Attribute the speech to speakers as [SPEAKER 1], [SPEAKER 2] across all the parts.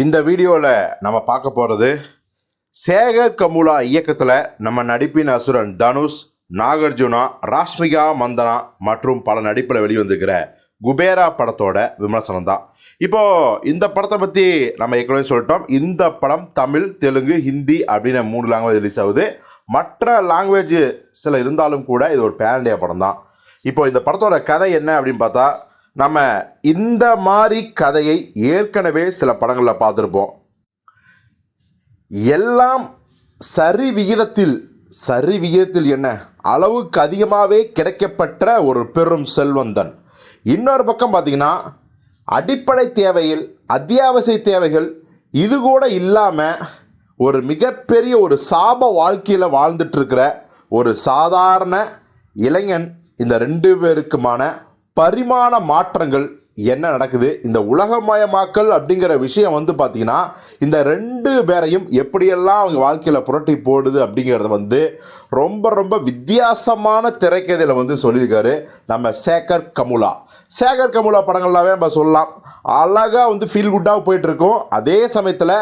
[SPEAKER 1] இந்த வீடியோவில் நம்ம பார்க்க போகிறது சேகர் கமுலா இயக்கத்தில் நம்ம நடிப்பின் அசுரன் தனுஷ் நாகார்ஜுனா ராஷ்மிகா மந்தனா மற்றும் பல நடிப்பில் வெளிவந்திருக்கிற குபேரா படத்தோட விமர்சனம் தான். இப்போது இந்த படத்தை பற்றி நம்ம ஏற்கனவே சொல்லிட்டோம். இந்த படம் தமிழ் தெலுங்கு ஹிந்தி அப்படின்னு மூணு லாங்குவேஜ் ரிலீஸ் ஆகுது. மற்ற லாங்குவேஜ் சில இருந்தாலும் கூட இது ஒரு பேரண்டியா படம் தான். இப்போ இந்த படத்தோட கதை என்ன அப்படின்னு பார்த்தா நம்ம இந்த மாதிரி கதையை ஏற்கனவே சில படங்களில் பார்த்துருப்போம். எல்லாம் சரி விகிதத்தில் சரி விகிதத்தில் என்ன? அளவுக்கு அதிகமாகவே கிடைக்கப்பட்ட ஒரு பெரும் செல்வந்தன். இன்னொரு பக்கம் பார்த்தீங்கன்னா அடிப்படை தேவையில் அத்தியாவசிய தேவைகள் இது கூட இல்லாமல் ஒரு மிகப்பெரிய ஒரு சாப வாழ்க்கையில் வாழ்ந்துட்டுருக்கிற ஒரு சாதாரண இளைஞன் இந்த ரெண்டு பேருக்குமான பரிமாண மாற்றங்கள் என்ன நடக்குது? இந்த உலகமயமாக்கல் அப்படிங்கிற விஷயம் வந்து பார்த்திங்கன்னா இந்த ரெண்டு பேரையும் எப்படியெல்லாம் அவங்க வாழ்க்கையில் புரட்டி போடுது அப்படிங்கிறத வந்து ரொம்ப ரொம்ப வித்தியாசமான திரைக்கதையில் வந்து சொல்லியிருக்காரு நம்ம சேகர் கமுலா. சேகர் கமுலா படங்கள்லாவே நம்ம சொல்லலாம். அழகாக வந்து ஃபீல் குட்டாக போயிட்டுருக்கோம். அதே சமயத்தில்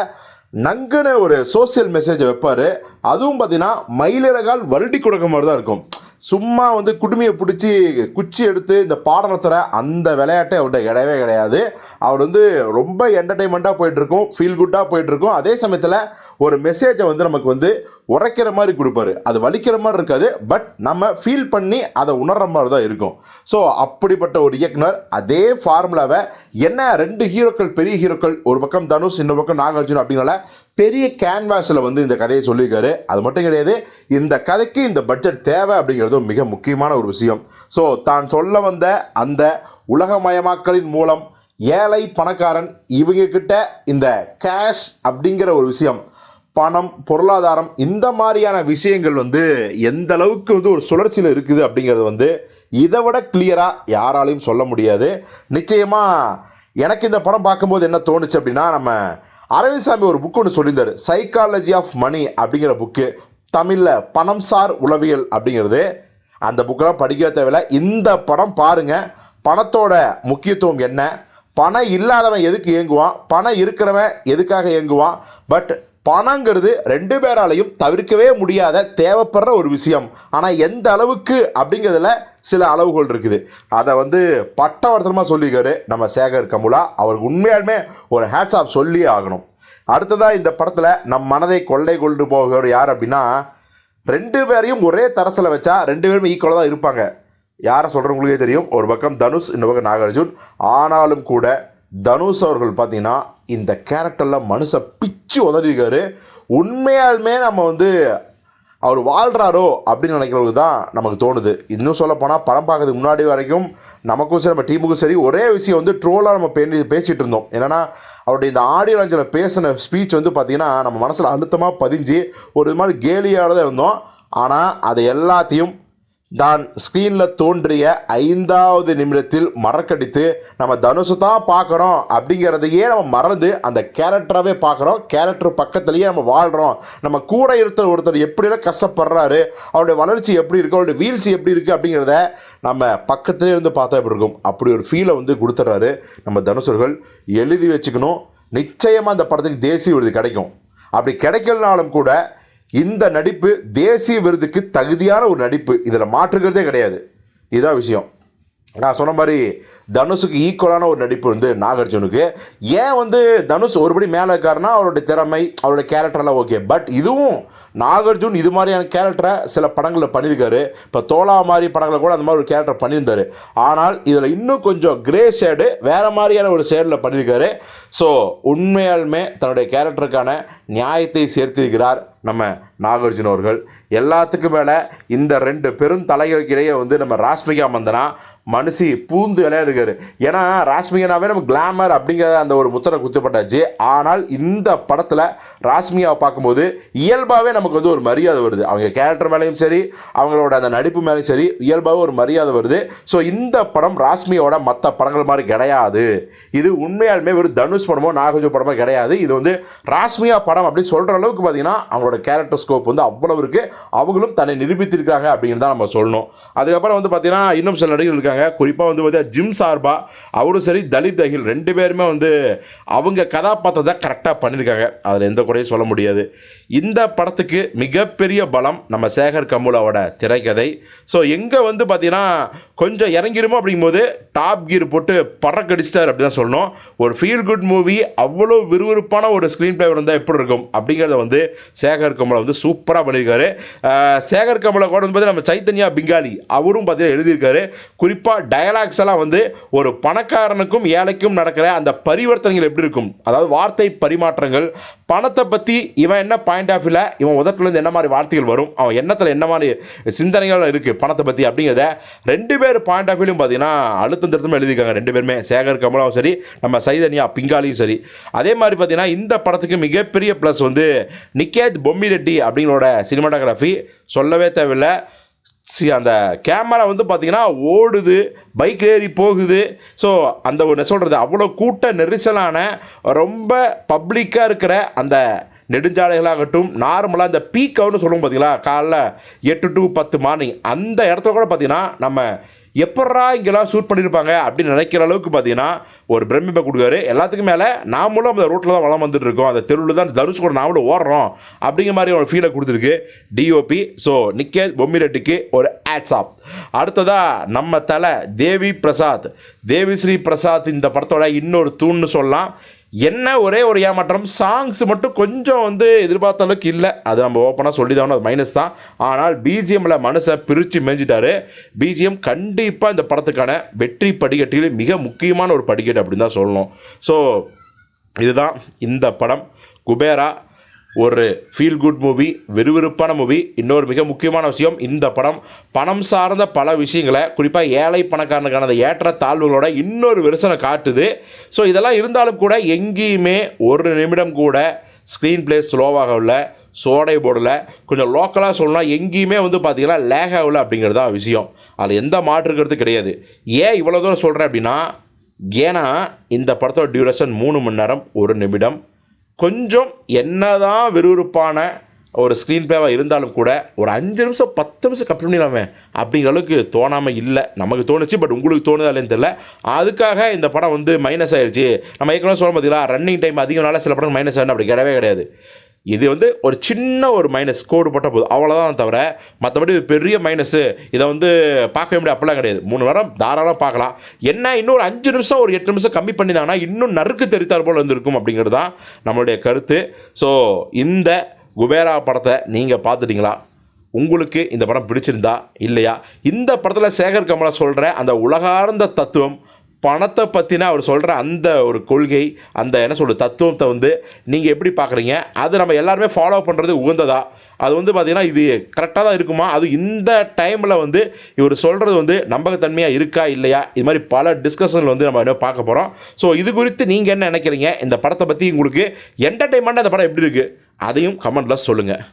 [SPEAKER 1] நங்குன்னு ஒரு சோசியல் மெசேஜை வைப்பார். அதுவும் பார்த்தீங்கன்னா மயிலிறகால் வருடி கொடுக்க மாதிரி தான் இருக்கும். சும்மா வந்து குடுமையை பிடிச்சி குச்சி எடுத்து இந்த பாடம் நடத்துகிற அந்த விளையாட்டை அவர்கிட்ட கிடையவே கிடையாது. அவர் வந்து ரொம்ப என்டர்டெயின்மெண்ட்டாக போயிட்டுருக்கும் ஃபீல் குட்டாக போயிட்டுருக்கும். அதே சமயத்தில் ஒரு மெசேஜை வந்து நமக்கு வந்து உரைக்கிற மாதிரி கொடுப்பாரு. அது வலிக்கிற மாதிரி இருக்காது பட் நம்ம ஃபீல் பண்ணி அதை உணர்கிற மாதிரி தான் இருக்கும். ஸோ அப்படிப்பட்ட ஒரு இயக்குனர் அதே ஃபார்முலாவை என்ன ரெண்டு ஹீரோக்கள் பெரிய ஹீரோக்கள் ஒரு பக்கம் தனுஷ் இன்னொரு பக்கம் நாகார்ஜுன் அப்படின்னால பெரிய கேன்வாஸில் வந்து இந்த கதையை சொல்லியிருக்காரு. அது மட்டும் கிடையாது இந்த கதைக்கு இந்த பட்ஜெட் தேவை அப்படிங்கிறதும் மிக முக்கியமான ஒரு விஷயம். ஸோ தான் சொல்ல வந்த அந்த உலகமயமாக்கலின் மூலம் ஏழை பணக்காரன் இவங்கக்கிட்ட இந்த கேஷ் அப்படிங்கிற ஒரு விஷயம் பணம் பொருளாதாரம் இந்த மாதிரியான விஷயங்கள் வந்து எந்த அளவுக்கு வந்து ஒரு சுழற்சியில் இருக்குது அப்படிங்கிறது வந்து இதை விட கிளியராக யாராலையும் சொல்ல முடியாது. நிச்சயமாக எனக்கு இந்த படம் பார்க்கும்போது என்ன தோணுச்சு அப்படின்னா நம்ம அரவிந்த்சாமி ஒரு புக் ஒன்று சொல்லியிருந்தார். சைக்காலஜி ஆஃப் மணி அப்படிங்கிற புக்கு தமிழில் பணம் சார் உளவியல் அப்படிங்கிறது. அந்த புக்கெல்லாம் படிக்க தேவையில்லை. இந்த படம் பாருங்கள் பணத்தோட முக்கியத்துவம் என்ன? பணம் இல்லாதவன் எதுக்கு இயங்குவான் பணம் இருக்கிறவன் எதுக்காக இயங்குவான் பட் பணங்கிறது ரெண்டு பேராலையும் தவிர்க்கவே முடியாத தேவைப்படுற ஒரு விஷயம். ஆனால் எந்த அளவுக்கு அப்படிங்கிறதுல சில அளவுகள் இருக்குது. அதை வந்து பட்டவர்த்தனமாக சொல்லியிருக்காரு நம்ம சேகர் கமுலா. அவருக்கு உண்மையாலுமே ஒரு ஹேட்ஸ் ஆஃப் சொல்லியே ஆகணும். அடுத்ததாக இந்த படத்தில் நம் மனதை கொள்ளை கொண்டு போகிறவர் யார் அப்படின்னா ரெண்டு பேரையும் ஒரே தரசில் வச்சா ரெண்டு பேரும் ஈக்குவலாக தான் இருப்பாங்க. யாரை சொல்கிறவங்களுக்கே தெரியும். ஒரு பக்கம் தனுஷ் இன்னொரு பக்கம் நாகார்ஜுன். ஆனாலும் கூட தனுஷ் அவர்கள் பார்த்தீங்கன்னா இந்த கேரக்டரில் மனுஷ பிச்சு உதறியிருக்காரு. உண்மையாலுமே நம்ம வந்து அவர் வாழ்கிறாரோ அப்படின்னு நினைக்கிறவங்களுக்கு தான் நமக்கு தோணுது. இன்னும் சொல்லப்போனால் படம் பார்க்கறதுக்கு முன்னாடி வரைக்கும் நமக்கும் சரி நம்ம டீமுக்கும் சரி ஒரே விஷயம் வந்து ட்ரோலாக நம்ம பே பேசிகிட்டு இருந்தோம். என்னென்னா அவருடைய இந்த ஆடியோ லாஞ்சில் பேசின ஸ்பீச் வந்து பார்த்திங்கன்னா நம்ம மனசில் அழுத்தமாக பதிஞ்சு ஒரு இது மாதிரி கேலியாக தான் இருந்தோம். ஆனால் அதை எல்லாத்தையும் தான் ஸ்க்ரீனில் தோன்றிய ஐந்தாவது நிமிடத்தில் மறக்கடித்து நம்ம தனுஷை தான் பார்க்குறோம் அப்படிங்கிறதையே நம்ம மறந்து அந்த கேரக்டராகவே பார்க்குறோம். கேரக்டர் பக்கத்துலேயே நம்ம வாழ்கிறோம் நம்ம கூட இருக்கிற ஒருத்தர் எப்படியெல்லாம் கஷ்டப்படுறாரு. அவருடைய வளர்ச்சி எப்படி இருக்குது அவருடைய வீழ்ச்சி எப்படி இருக்குது அப்படிங்கிறத நம்ம பக்கத்துலேயே இருந்து பார்த்தா எப்படி இருக்கும்? அப்படி ஒரு ஃபீலை வந்து கொடுத்துட்றாரு நம்ம தனுஷர்கள் எழுதி வச்சுக்கணும். நிச்சயமாக அந்த படத்துக்கு தேசிய விருது கிடைக்கும். அப்படி கிடைக்கலனாலும் கூட இந்த நடிப்பு தேசிய விருதுக்கு தகுதியான ஒரு நடிப்பு. இதில் மாற்றுக்கிறதே கிடையாது. இதுதான் விஷயம். நான் சொன்ன மாதிரி தனுஷுக்கு ஈக்குவலான ஒரு நடிப்பு வந்து நாகார்ஜுனுக்கு. ஏன் வந்து தனுஷ் ஒருபடி மேலே இருக்காருன்னா அவருடைய திறமை அவருடைய கேரக்டர்லாம் ஓகே பட் இதுவும் நாகார்ஜுன் இது மாதிரியான கேரக்டரை சில படங்களில் பண்ணியிருக்காரு. இப்போ தோலா மாதிரி படங்களில் கூட அந்த மாதிரி ஒரு கேரக்டர் பண்ணியிருந்தார். ஆனால் இதில் இன்னும் கொஞ்சம் கிரே ஷேடு வேறு மாதிரியான ஒரு ஷேடில் பண்ணியிருக்காரு. ஸோ உண்மையாலுமே தன்னுடைய கேரக்டருக்கான நியாயத்தை சேர்த்திருக்கிறார். நம்ம நாகார்ஜுன அவர்கள். எல்லாத்துக்கும் மேலே இந்த ரெண்டு பெரும் தலைகளுக்கு இடையே வந்து நம்ம ராஷ்மிகா மந்தனா மனுஷி பூந்து விளையாடுறாரு ஏன்னா ராஷ்மிகனாவே நம்ம கிளாமர் அப்படிங்கிற அந்த ஒரு முத்திரை குத்துப்பட்டாச்சு ஆனால் இந்த படத்தில் ராஷ்மிகாவை பார்க்கும்போது இயல்பாகவே நமக்கு வந்து ஒரு மரியாதை வருது. அவங்க கேரக்டர் மேலேயும் சரி அவங்களோட அந்த நடிப்பு மேலேயும் சரி இயல்பாகவே ஒரு மரியாதை வருது. ஸோ இந்த படம் ராஷ்மியோட மற்ற படங்கள் மாதிரி கிடையாது. இது உண்மையாலுமே ஒரு தனுஷ் படமோ நாகார்ஜுன படமோ கிடையாது. இது வந்து ராஷ்மியா படம் அப்படின்னு சொல்கிற அளவுக்கு பார்த்தீங்கன்னா அவங்களோட கேரக்டர் ஸ்கோப் வந்து அவ்வளவு இருக்குது அவங்களும் தன்னை நிரூபித்திருக்காங்க அப்படிங்கிறத நம்ம சொல்லணும். அதுக்கப்புறம் வந்து பார்த்தீங்கன்னா இன்னும் சில நடிகர்கள் இருக்காங்க. குறிப்பாக வந்து பார்த்தீங்கன்னா ஜிம் சார்பா அவரும் சரி தலித் அகில் ரெண்டு பேருமே வந்து அவங்க கதாபாத்திரத்தை கரெக்டாக பண்ணியிருக்காங்க. அதில் எந்த குறையும் சொல்ல முடியாது. இந்த படத்துக்கு மிகப்பெரிய பலம் நம்ம சேகர் கமுலாவோட திரைக்கதை. ஸோ எங்கே வந்து பார்த்தீங்கன்னா கொஞ்சம் இறங்கிருமோ அப்படிங்கும்போது டாப் கீர் போட்டு பறக்கடிச்சிட்டார் அப்படி தான் சொல்லணும். ஒரு ஃபீல் குட் மூவி அவ்வளோ விறுவிறுப்பான ஒரு ஸ்க்ரீன் பிளே இருந்தால் எப்படி இருக்கும்? அப்படிங்கிறத வந்து சேகர் கமலை வந்து சூப்பராக பண்ணியிருக்காரு. சேகர் கமலை கூட வந்து பார்த்தீங்கன்னா நம்ம சைத்தன்யா பிங்காலி அவரும் பார்த்தீங்கன்னா எழுதியிருக்காரு. குறிப்பாக டயலாக்ஸ் எல்லாம் வந்து ஒரு பணக்காரனுக்கும் ஏழைக்கும் நடக்கிற அந்த பரிவர்த்தனைகள் எப்படி இருக்கும்? அதாவது வார்த்தை பரிமாற்றங்கள் பணத்தை பற்றி இவன் என்ன பாயிண்ட் ஆஃப் வியூவில் இவன் உதட்டிலேருந்து என்ன மாதிரி வார்த்தைகள் வரும் அவன் எண்ணத்தில் என்ன மாதிரி சிந்தனைகள் இருக்குது பணத்தை பற்றி அப்படிங்கிறத ரெண்டு பேர் பாயிண்ட் ஆஃப் வியூலையும் பார்த்தீங்கன்னா அழுத்தம் திருத்தமாக எழுதியிருக்காங்க ரெண்டு பேருமே. சேகர் கமலாவும் சரி நம்ம சைதன்யா பிங்காலியும் சரி. அதே மாதிரி பார்த்தீங்கன்னா இந்த படத்துக்கு மிகப்பெரிய ப்ளஸ் வந்து நிக்கேத் பொம்மி ரெட்டி அப்படிங்களோட சினிமாட்டோகிராஃபி சொல்லவே தேவையில்லை. சி அந்த கேமரா வந்து பார்த்திங்கன்னா ஓடுது பைக் ஏறி போகுது. ஸோ அந்த ஒரு என்ன சொல்கிறது அவ்வளோ கூட்ட நெரிசலான ரொம்ப பப்ளிக்காக இருக்கிற அந்த நெடுஞ்சாலைகளாகட்டும் நார்மலாக இந்த பீக் ஹவர்னு சொல்லுவோம் பார்த்தீங்களா காலைல எட்டு டு பத்து மார்னிங் அந்த இடத்துல கூட பார்த்திங்கன்னா நம்ம எப்பட்றா இங்கெல்லாம் ஷூட் பண்ணியிருப்பாங்க அப்படின்னு நினைக்கிற அளவுக்கு பார்த்தீங்கன்னா ஒரு பிரமிப்பை கொடுக்காரு எல்லாத்துக்கும் மேலே நாமளும் அந்த ரோட்டில் தான் வளம் வந்துட்டு இருக்கோம். அந்த தெருவில் தான் தனுஷ் கூட நாமளும் ஓடுறோம். அப்படிங்கிற மாதிரி ஒரு ஃபீலை கொடுத்துருக்கு டிஓபி ஸோ நிக்கேத் பொம்மிரெட்டிக்கு ஒரு ஆட்ஸ் ஆப் அடுத்ததாக நம்ம தலை தேவி பிரசாத். தேவி ஸ்ரீ பிரசாத் இந்த படத்தோட இன்னொரு தூண்னு சொல்லலாம். என்ன ஒரே ஒரு ஏமாற்றம்? சாங்ஸ் மட்டும் கொஞ்சம் வந்து எதிர்பார்த்த அளவுக்கு இல்லை. அது நம்ம ஓப்பனாக சொல்லி தான் அது மைனஸ் தான். ஆனால் பிஜிஎம்மில் மனசை பிரித்து மேஞ்சிட்டாரு. பிஜிஎம் கண்டிப்பாக இந்த படத்துக்கான வெற்றி படிக்கட்டில் மிக முக்கியமான ஒரு படிக்கட்டு அப்படின்னு தான் சொல்லணும். ஸோ இதுதான் இந்த படம். குபேரா ஒரு ஃபீல் குட் மூவி விறுவிறுப்பான மூவி இன்னொரு மிக முக்கியமான விஷயம் இந்த படம் பணம் சார்ந்த பல விஷயங்களை குறிப்பாக ஏழை பணக்காரனுக்கான அந்த ஏற்ற தாழ்வுகளோட இன்னொரு விரிசனை காட்டுது. ஸோ இதெல்லாம் இருந்தாலும் கூட எங்கேயுமே ஒரு நிமிடம் கூட ஸ்க்ரீன் பிளே ஸ்லோவாக சோடை போடல. கொஞ்சம் லோக்கலாக சொல்லணும்னா எங்கேயுமே வந்து பார்த்திங்கன்னா லேக் ஆகல அப்படிங்கிறது தான் விஷயம். அதில் எந்த மாற்றுக்கிறது கிடையாது. ஏன் இவ்வளோ தூரம் சொல்கிறேன் அப்படின்னா ஏன்னா இந்த படத்தோட டியூரேஷன் மூணு மணி நேரம் ஒரு நிமிடம். கொஞ்சம் என்னதான் விறுவிறுப்பான ஒரு ஸ்க்ரீன் பேவாக இருந்தாலும் கூட ஒரு அஞ்சு நிமிஷம் பத்து நிமிஷம் கட் பண்ணிடலாமே அப்படிங்கிற அளவுக்கு தோணாமல் இல்லை. நமக்கு தோணுச்சு பட் உங்களுக்கு தோணுதா இல்லைன்னு தெரியல. அதுக்காக இந்த படம் வந்து மைனஸ் ஆயிடுச்சு நம்ம ஏற்கனவே சொல்ல பார்த்தீங்களா ரன்னிங் டைம் அதிகம்னால சில படம் மைனஸ் ஆகணும் அப்படி கிடையவே கிடையாது. இது வந்து ஒரு சின்ன ஒரு மைனஸ் கோடு போட்டால் போதும். அவ்வளோதான் தவிர மற்றபடி இது பெரிய மைனஸு இதை வந்து பார்க்கவே முடியாது. அப்படிலாம் கிடையாது. மூணு வாரம் தாராளமாக பார்க்கலாம். என்ன இன்னொரு அஞ்சு நிமிஷம் ஒரு எட்டு நிமிஷம் கம்மி பண்ணிதாங்கன்னா இன்னும் நறுக்கு தெரித்தார் போல் இருந்திருக்கும் அப்படிங்கிறது தான் நம்மளுடைய கருத்து. ஸோ இந்த குபேரா படத்தை நீங்கள் பார்த்துட்டீங்களா? உங்களுக்கு இந்த படம் பிடிச்சிருந்தா இல்லையா? இந்த படத்தில் சேகர் கமலா சொல்கிற அந்த உலகார்ந்த தத்துவம் பணத்தை பற்றின அவர் சொல்கிற அந்த ஒரு கொள்கை அந்த என்ன சொல்கிற தத்துவத்தை வந்து நீங்கள் எப்படி பார்க்குறீங்க அது நம்ம எல்லாருமே ஃபாலோ பண்ணுறது உகந்ததா? அது வந்து பார்த்திங்கன்னா இது கரெக்டாக தான் இருக்குமா? அது இந்த டைமில் வந்து இவர் சொல்கிறது வந்து நம்பகத்தன்மையாக இருக்கா இல்லையா? இது மாதிரி பல டிஸ்கஷன் வந்து நம்ம இன்னும் பார்க்க போகிறோம் ஸோ இது குறித்து நீங்கள் என்ன நினைக்கிறீங்க? இந்த படத்தை பற்றி உங்களுக்கு என்டர்டைன்மெண்ட்டாக இந்த படம் எப்படி இருக்குது அதையும் கமெண்ட்டில் சொல்லுங்கள்